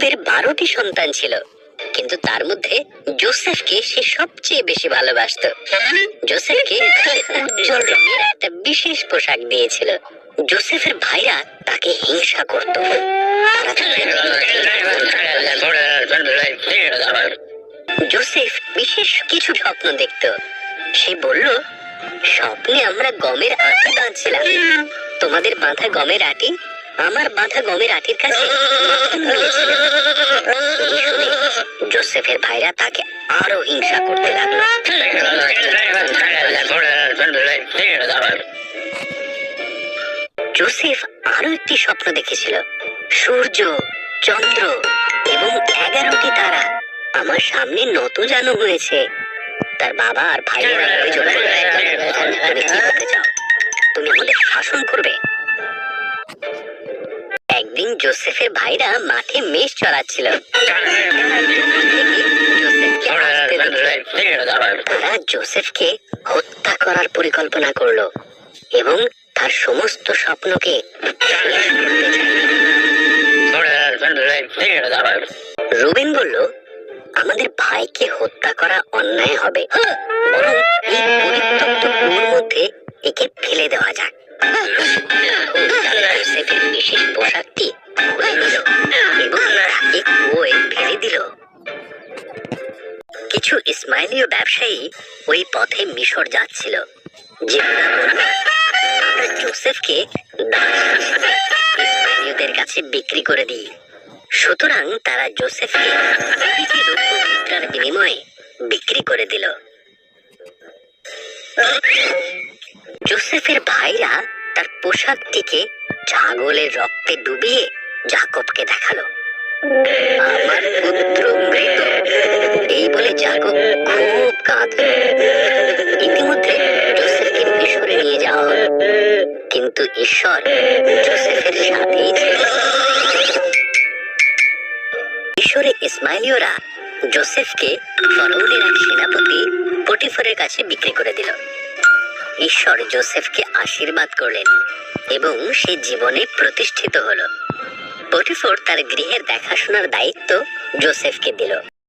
ইয়াকুবের বারোটি সন্তান ছিল। কিন্তু তার মধ্যে জোসেফকে সে সবচেয়ে বেশি ভালোবাসতো। জোসেফকে একটা বিশেষ পোশাক দিয়েছিল। জোসেফের ভাইরা তাকে হিংসা করত। জোসেফ বিশেষ কিছু স্বপ্ন দেখত। সে বলল, স্বপ্নে আমরা গমের আটি বাঁধছিলাম। তোমাদের বাঁধা গমের আটি আমার বাঁধা গমের আটির কাছে জোসেফের ভাইরা তাকে আরও হিংসা করতে লাগল। জোসেফ আরও একটি স্বপ্ন দেখেছিল। সূর্য, চন্দ্র এবং এগারোটি তারা আমার সামনে নত জানো হয়েছে। তার বাবা আর ভাইয়েরা জোসেফের ভাইরা মাঠে মেষ চড়াচ্ছিল। তারা জোসেফকে হত্যা করার পরিকল্পনা করল এবং তার সমস্ত স্বপ্নকে রুবেন বলল, আমাদের ভাইকে হত্যা করা অন্যায় হবে। বরং ইসমাইলীয় ব্যবসায়ী ওই পথে মিশর যাচ্ছিল। আমরা জোসেফকে ইসমাইলীয়দের কাছে বিক্রি করে দিই। সুতরাং তারা জোসেফকে মুদ্রার বিনিময়ে বিক্রি করে দিল। জোসেফের ভাইরা তার পোশাকটিকে ছাগলের রক্তে ডুবিয়ে জাকবকে দেখাল। আমার পুত্র মৃত এই বলে জাকব খুব কাঁদল ইতিমধ্যে জোসেফকে মিশরে নিয়ে যাওয়া হলো। কিন্তু ঈশ্বর জোসেফের সাথেই ছিল। মিশরে ইসমাইলীয়রা জোসেফকে ফরৌনের এক সেনাপতি পটিফরের কাছে বিক্রি করে দিল। ঈশ্বর জোসেফকে আশীর্বাদ করলেন এবং সে জীবনে প্রতিষ্ঠিত হলো। পটিফর তার গৃহের দেখাশোনার দায়িত্ব জোসেফকে দিল।